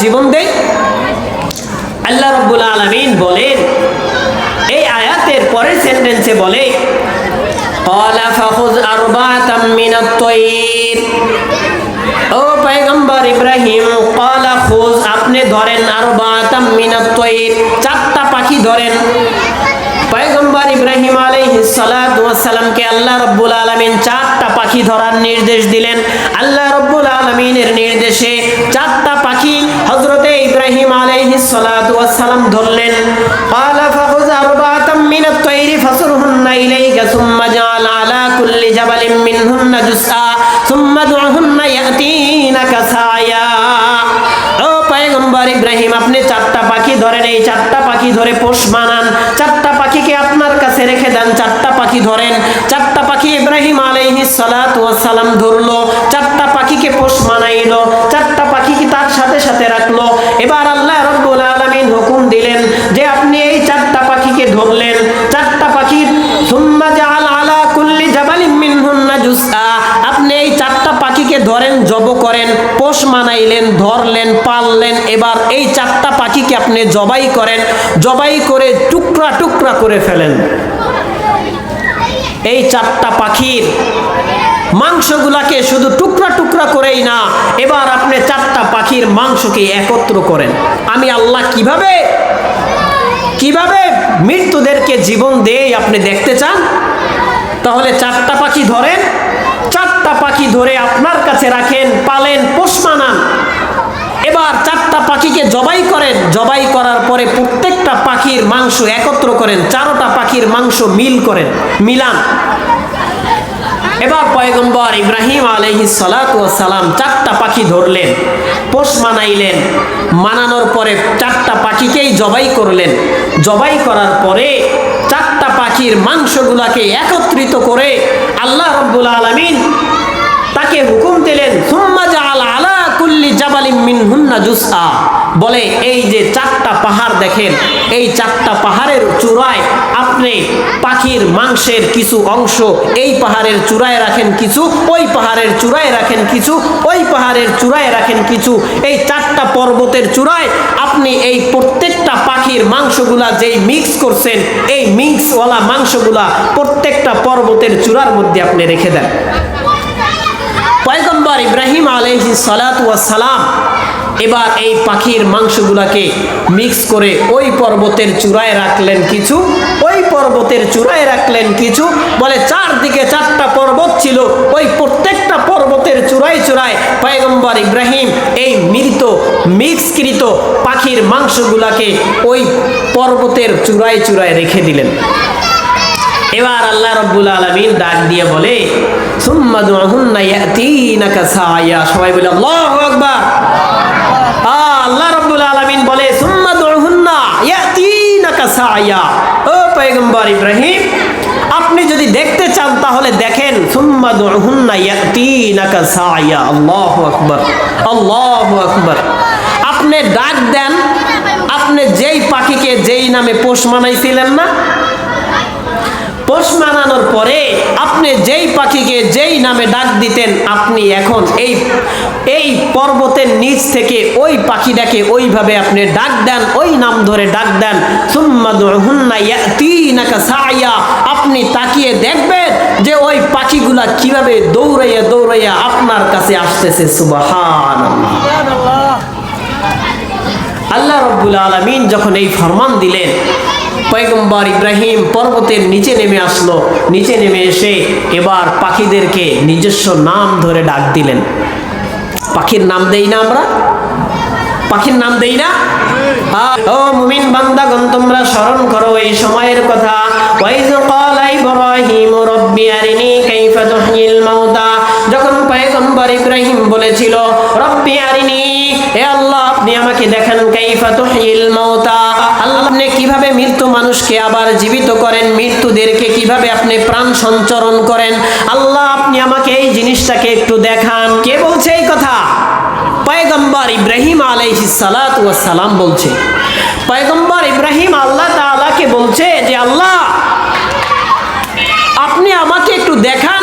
জীবন দেয়? আল্লাহ রব্বুল আলমিন বলেন, এই আয়াতের পরের সেন্টেন্সে বলে ও কলা ধরেন আরও বাতাম চারটা পাখি ধরেন। পয়গম্বর ইব্রাহিম আলাইহিস সালাতু ওয়াস সালামকে আল্লাহ রাব্বুল আলামিন চারটা পাখি ধরার নির্দেশ দিলেন। আল্লাহ রাব্বুল আলামিনের নির্দেশে চারটা পাখি হযরতে ইব্রাহিম আলাইহিস সালাতু ওয়াস সালাম ধরলেন। ক্বালা ফাখুয আরবাতাম মিনাত ইব্রাহিম, আপনি চারটা পাখি ধরেন এই চারটা পাখি ধরে পোষ বানান, চারটা পাখিকে আপনার কাছে রেখে দেন, চারটা পাখি ধরেন, চারটা পাখি ইব্রাহিম আলাইহিস সালাতু ওয়াস সালাম ধরলো, চারটা পাখিকে পোষ মানাইলো, চারটা পাখিকে তার সাথে সাথে রাখল। এবার আল্লাহ রব্বুল আলামিন হুকুম দিলেন যে আপনি এই চারটা পাখিকে ধরলেন, চারটা পাখির সুম্মা জাআল আলা কুল্লি জাবালিন মিনহুন্না জুসআ, আপনি এই চারটা পাখিকে ধরেন, জব করেন পোষ মানাইলেন, ধরলেন, পাললেন, এবার এই চারটা পাখিকে আপনি জবাই করেন, জবাই করে টুকরা টুকরা করে ফেলেন। এই চারটা পাখির মাংসগুলাকে শুধু টুকরা টুকরা করেই না, এবার আপনি চারটা পাখির মাংসকে একত্র করেন। আমি আল্লাহ কীভাবে কীভাবে মৃত্যুদেরকে জীবন দেই আপনি দেখতে চান? তাহলে চারটা পাখি ধরেন চারটা পাখি ধরে আপনার কাছে রাখেন, পালেন, পোষ মানান। এবার চারটা পাখিকে জবাই করেন। জবাই করার পরে প্রত্যেকটা পাখির মাংস একত্র করেন, চারোটা পাখির মাংস মিল করেন। মিলান। এবার পয়গম্বর ইব্রাহিম আলহি সালাম চারটা পাখি ধরলেন, পোষ মানাইলেন, মানানোর পরে চারটা পাখিকেই জবাই করলেন। জবাই করার পরে চারটা পাখির মাংসগুলাকে একত্রিত করে আল্লাহ রব্বুল আলমিন তাকে হুকুম দিলেন, সুম্মা জাআল আলা কুল্লি জাবালিম মিনহুন্না জুসআ। বলে, এই যে চারটা পাহাড় দেখেন, এই চারটা পাহাড়ের চূড়ায় আপনি পাখির মাংসের কিছু অংশ, এই পাহাড়ের চূড়ায় রাখেন কিছু, ওই পাহাড়ের চূড়ায় রাখেন কিছু, ওই পাহাড়ের চূড়ায় রাখেন কিছু, এই চারটা পর্বতের চূড়ায় আপনি এই প্রত্যেকটা পাখির মাংসগুলা যেই মিক্স করছেন, এই মিক্সওয়ালা মাংসগুলা প্রত্যেকটা পর্বতের চূড়ার মধ্যে আপনি রেখে দেন। পয়গম্বর ইব্রাহিম আলহি সালাম এবার এই পাখির মাংসগুলাকে মিক্স করে ওই পর্বতের চূড়ায় রাখলেন কিছু, ওই পর্বতের চূড়ায় রাখলেন কিছু। বলে চারদিকে চারটা পর্বত ছিল, ওই প্রত্যেকটা পর্বতের চূড়ায় চূড়ায় পয়গম্বর ইব্রাহিম এই মৃত মিক্সকৃত পাখির মাংসগুলাকে ওই পর্বতের চূড়ায় চূড়ায় রেখে দিলেন। এবার আল্লাহ রব্বুল আলমিন ডাক দিয়ে বলে সবাই বলে, আল্লাহু রব্বুল আলমিন বলে ও ইব্রাহিম, আপনি যদি দেখতে চান, তাহলে দেখেন, সুম্মা সায়া। আপনি ডাক দেন, আপনি যেই পাখিকে যেই নামে পোষ মানাইছিলেন না পোষ মানানোর পরে আপনি যেই পাখিকে যেই নামে ডাক দিতেন, আপনি এখন এই এই পর্বতের নিচ থেকে ওই পাখিটাকে ওইভাবে আপনি ডাক দেন, ওই নাম ধরে ডাক দেন। আপনি তাকিয়ে দেখবেন যে ওই পাখিগুলা কীভাবে দৌড়াইয়া দৌড়াইয়া আপনার কাছে আসতেছে সুবাহান আল্লাহ রব্বুল আলমিন যখন এই ফরমান দিলেন পয়গম্বর ইব্রাহিম পর্বতের নিচে নেমে আসলো। নিচে নেমে এসে এবার পাখিদেরকে নিজস্ব নাম ধরে ডাক দিলেন। পাখির নাম দেই না আমরা? পাখির নাম দেই না? ও মুমিন বান্দাগণ, তোমরা স্মরণ করো এই সময়ের কথা। ওয়াইজ ক্বালা ইব্রাহিম আরিনি কাইফা মাউতা। যখন পয়গম্বর ইব্রাহিম বলেছিল, রব্বি আরিনি, হে আল্লাহ আপনি আমাকে দেখান কাইফা তুহয়িল মাউতা। আল্লাহ আপনি কীভাবে মৃত্যু মানুষকে আবার জীবিত করেন, মৃত্যুদেরকে কীভাবে আপনি প্রাণ সঞ্চরণ করেন? আল্লাহ আপনি আমাকে এই জিনিসটাকে একটু দেখান। কে বলছে এই কথা? পয়গম্বর ইব্রাহিম সালাম বলছে। পয়গম্বর ইব্রাহিম আল্লাহ তাআলাকে বলছে যে, আল্লাহ আপনি আমাকে একটু দেখান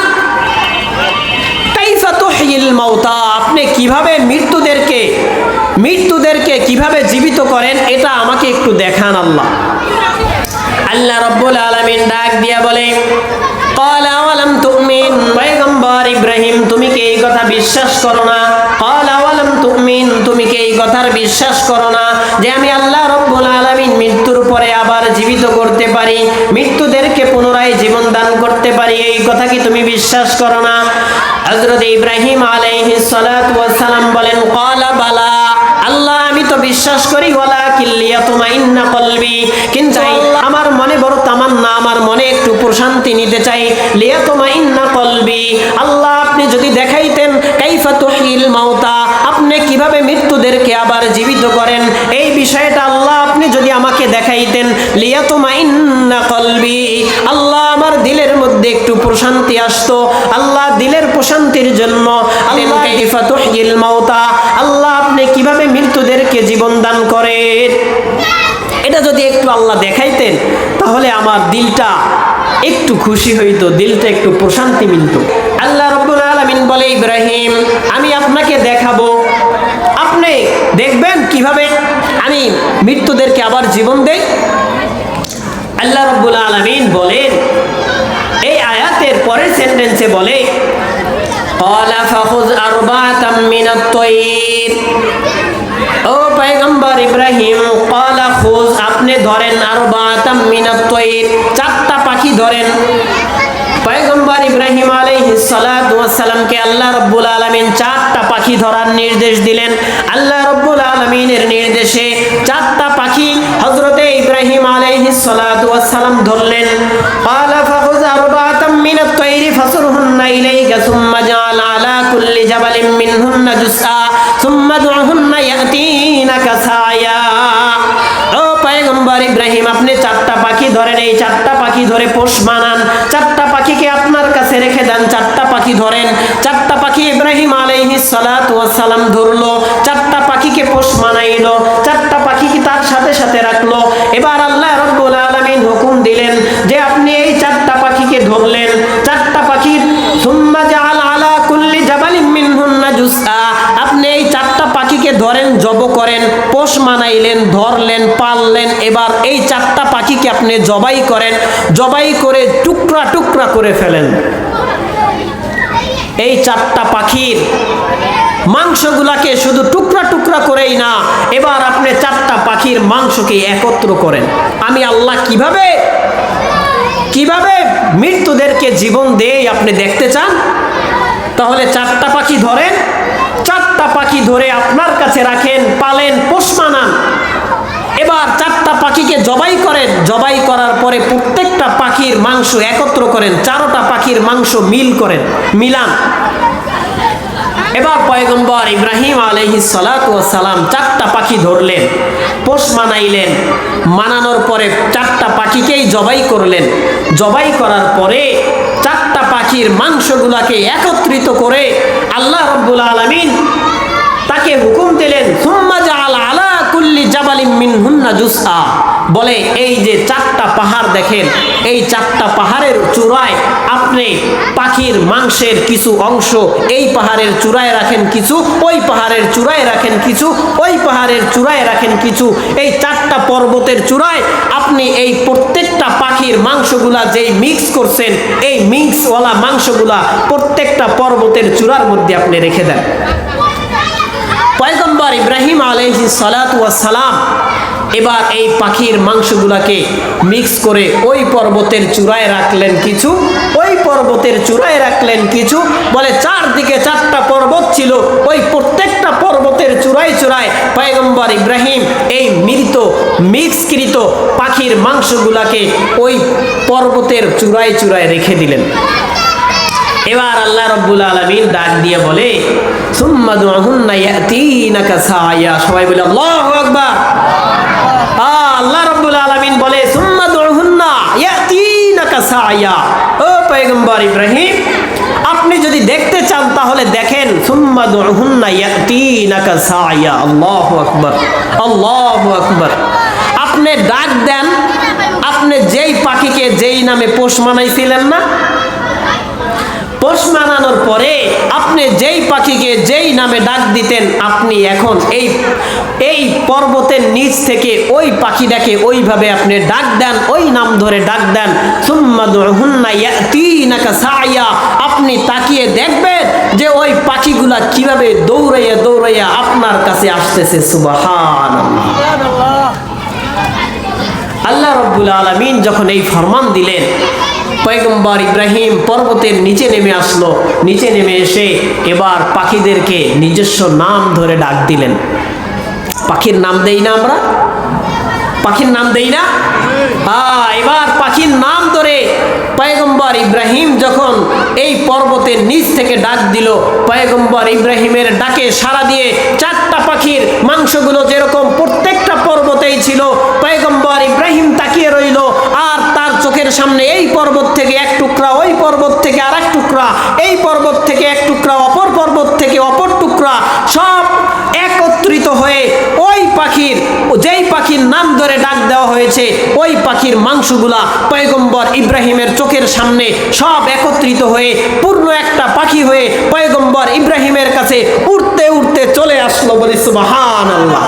আমাদেরকে কীভাবে জীবিত করেন, এটা আমাকে একটু দেখান আল্লাহ। আল্লাহ রব্বুল আলমিন ডাক দিয়া বলে ইব্রাহিম, তুমি কি এই কথা বিশ্বাস করো না? তুমি কি এই কথার বিশ্বাস করো না? যে আমি আল্লাহ রব্বুল আলমিন মৃত্যুর পরে আবার জীবিত করতে পারি, মৃত্যুদেরকে পুনরায় জীবন দান করতে পারি, এই কথা কি তুমি বিশ্বাস করো না? হজরত ইব্রাহিম আলাইহিস সালাম বলেন, কলা বালা। আল্লাহ আমি তো বিশ্বাস করি ওয়ালা কিল্লিয়া তুমাইন্না কলবি। কিন্তু আমার মনে বড় তামান্না আমার মনে একটু প্রশান্তি নিতে চাই। লিয়া তুমাইন্না কলবি। আল্লাহ আপনি যদি দেখাইতেন কাইফা তুহিল মাউতা আপনি কীভাবে মৃত্যুদেরকে আবার জীবিত করেন? এই বিষয়টা আল্লাহ আপনি যদি আমাকে দেখাইতেন লিয়া তুমাইন্না কলবি। আল্লাহ আমার দিলের মধ্যে একটু প্রশান্তি আসতো। আল্লাহ দিলের প্রশান্তির জন্য আল্লাহ কাইফা তুহিল মাউতা আল্লাহ দেখাইতেন, তাহলে আমার দিলটা একটু খুশি হইতো, দিলটা একটু প্রশান্তি মিলত। আল্লাহ রব্বুল আলামিন বলে, ইব্রাহিম, আমি আপনাকে দেখাবো। আপনি দেখবেন কীভাবে আমি মৃত্যুদেরকে আবার জীবন দেই? আল্লাহ রব্বুল আলামিন বলেন, এই আয়াতের পরের সেন্টেন্সে বলে কলা ফাখুজ আরবাতাম মিনাত তায়ির ও পয়গম্বর ইব্রাহিম কলা খুজ আপনি ধরেন আরবাতাম মিনাত চারটা পাখি ধরেন। পয়গম্বর ইব্রাহিম আলাইহিস আল্লাহ রব্বুল আলামিন চারটা পাখি ধরার নির্দেশ দিলেন। আল্লাহ রব্বুল আলামিনের নির্দেশে চারটা পাখি হযরতে ইব্রাহিম আলাইহিস সালাতু ওয়াস সালাম ধরলেন إليك ثم جعل على كل جبل منهن جزءا ثم ادعهن يأتينك سعيا ও পয়গম্বর ইব্রাহিম আপনি চারটা পাখি ধরেন এই চারটা পাখি ধরে পোষ বানান চারটা পাখিকে আপনার কাছে রেখে দেন চারটা পাখি ধরেন চারটা পাখি ইব্রাহিম আলাইহিস সালাতু ওয়াস সালাম ধরলো চারটা পাখিকে পোষ মানাইলো চারটা পাখিকে তার সাথে সাথে রাখলো এবার আল্লাহ রব্বুল আলামিন হুকুম দিলেন যে আপনি এই চারটা পাখিকে ধরলেন জুসআ আপনি এই চারটা পাখিকে ধরেন, জব করেন, পোষ মানাইলেন, ধরলেন, পাললেন, এবার এই চারটা পাখিকে আপনি জবাই করেন, জবাই করে টুকরা টুকরা করে ফেলেন। এই চারটা পাখির মাংসগুলাকে শুধু টুকরা টুকরা করেই না, এবার আপনি চারটা পাখির মাংসকে একত্র করেন। আমি আল্লাহ কীভাবে কীভাবে মৃত্যুদেরকে জীবন দেই আপনি দেখতে চান? তাহলে চারটা পাখি ধরেন, চারটা পাখি ধরে আপনার কাছে রাখেন, পালেন, পোষ মানান। এবার চারটা পাখিকে জবাই করেন, জবাই করার পরে প্রত্যেকটা পাখির মাংস একত্র করেন, চারোটা পাখির মাংস মিল করেন, মিলান। এবার পয়গম্বর ইব্রাহিম আলহি সালাম চারটা পাখি ধরলেন। পোষ মানাইলেন। মানানোর পরে চারটা পাখিকেই জবাই করলেন। জবাই করার পরে চারটা পাখির মাংসগুলাকে একত্রিত করে আল্লাহ রব্বুল আলমিন তাকে হুকুম দিলেন, সুম্মা জাআল আলা কুল্লি জাবালিম মিনহুন্না জুসআ। বলে, এই যে চারটা পাহাড় দেখেন, এই চারটা পাহাড়ের চূড়ায় আপনি পাখির মাংসের কিছু অংশ, এই পাহাড়ের চূড়ায় রাখেন কিছু, ওই পাহাড়ের চূড়ায় রাখেন কিছু, ওই পাহাড়ের চূড়ায় রাখেন কিছু, এই চারটা পর্বতের চূড়ায় আপনি এই প্রত্যেকটা পাখির মাংসগুলা যেই মিক্স করছেন, এই মিক্সওয়ালা মাংসগুলা প্রত্যেকটা পর্বতের চূড়ার মধ্যে আপনি রেখে দেন। পয়গম্বর ইব্রাহিম আলহি সালাম এবার এই পাখির মাংসগুলাকে মিক্স করে ওই পর্বতের চূড়ায় রাখলেন কিছু, ওই পর্বতের চূড়ায় রাখলেন কিছু। বলে চারদিকে চারটা পর্বত ছিল, ওই প্রত্যেকটা পর্বতের চূড়ায় চূড়ায় পয়গম্বর ইব্রাহিম এই মৃত মিক্সকৃত পাখির মাংসগুলাকে ওই পর্বতের চূড়ায় চূড়ায় রেখে দিলেন। এবার আল্লাহ রব্বুল আলমিন ডাক দিয়ে বলে, সুম্মা দুআহুন্না ইয়াতিনাকা সায়া। সবাই বলে, আল্লাহু আকবার। আল্লাহ রব্বুল আলমিন বলে, সুম্মা সায়া। ও পয়গম্বর ইব্রাহিম, আপনি যদি দেখতে চান, তাহলে দেখেন, সুম্মা দুআহুন্না ইয়াতিনাকা সায়া। আল্লাহু আকবার আল্লাহু আকবার। আপনি ডাক দেন, আপনি যেই পাখিকে যেই নামে পোষ মানাইছিলেন না পোষ মানানোর পরে আপনি যেই পাখিকে যেই নামে ডাক দিতেন, আপনি এখন এই এই পর্বতের নিচ থেকে ওই পাখিটাকে ওইভাবে আপনি ডাক দেন, ওই নাম ধরে ডাক দেন আপনি তাকিয়ে দেখবেন যে ওই পাখিগুলা কীভাবে দৌড়াইয়া দৌড়াইয়া আপনার কাছে আসতেছে, সুবহানাল্লাহ। আল্লাহ রব্বুল আলমিন যখন এই ফরমান দিলেন পয়গম্বর ইব্রাহিম পর্বতের নিচে নেমে আসলো। নিচে নেমে এসে এবার পাখিদেরকে নিজস্ব নাম ধরে ডাক দিলেন। পাখির নাম দেই না আমরা? পাখির নাম দেই না? হ্যাঁ এবার পাখির নাম ধরে পয়গম্বর ইব্রাহিম যখন এই পর্বতের নিচ থেকে ডাক দিল, পয়গম্বর ইব্রাহিমের ডাকে সাড়া দিয়ে চারটা পাখির মাংসগুলো যেরকম প্রত্যেকটা পর্বতেই ছিল, পয়গম্বর ইব্রাহিম তাকিয়ে রইল। চোখের সামনে এই পর্বত থেকে এক টুকরা, ওই পর্বত থেকে আর এক টুকরা, এই পর্বত থেকে এক টুকরা, অপর পর্বত থেকে অপর টুকরা, সব একত্রিত হয়ে ওই পাখির, যেই পাখির নাম ধরে ডাক দেওয়া হয়েছে, ওই পাখির মাংসগুলা পয়গম্বর ইব্রাহিমের চোখের সামনে সব একত্রিত হয়ে পূর্ণ একটা পাখি হয়ে পয়গম্বর ইব্রাহিমের কাছে উড়তে উড়তে চলে আসলো বলি সুবাহান আল্লাহ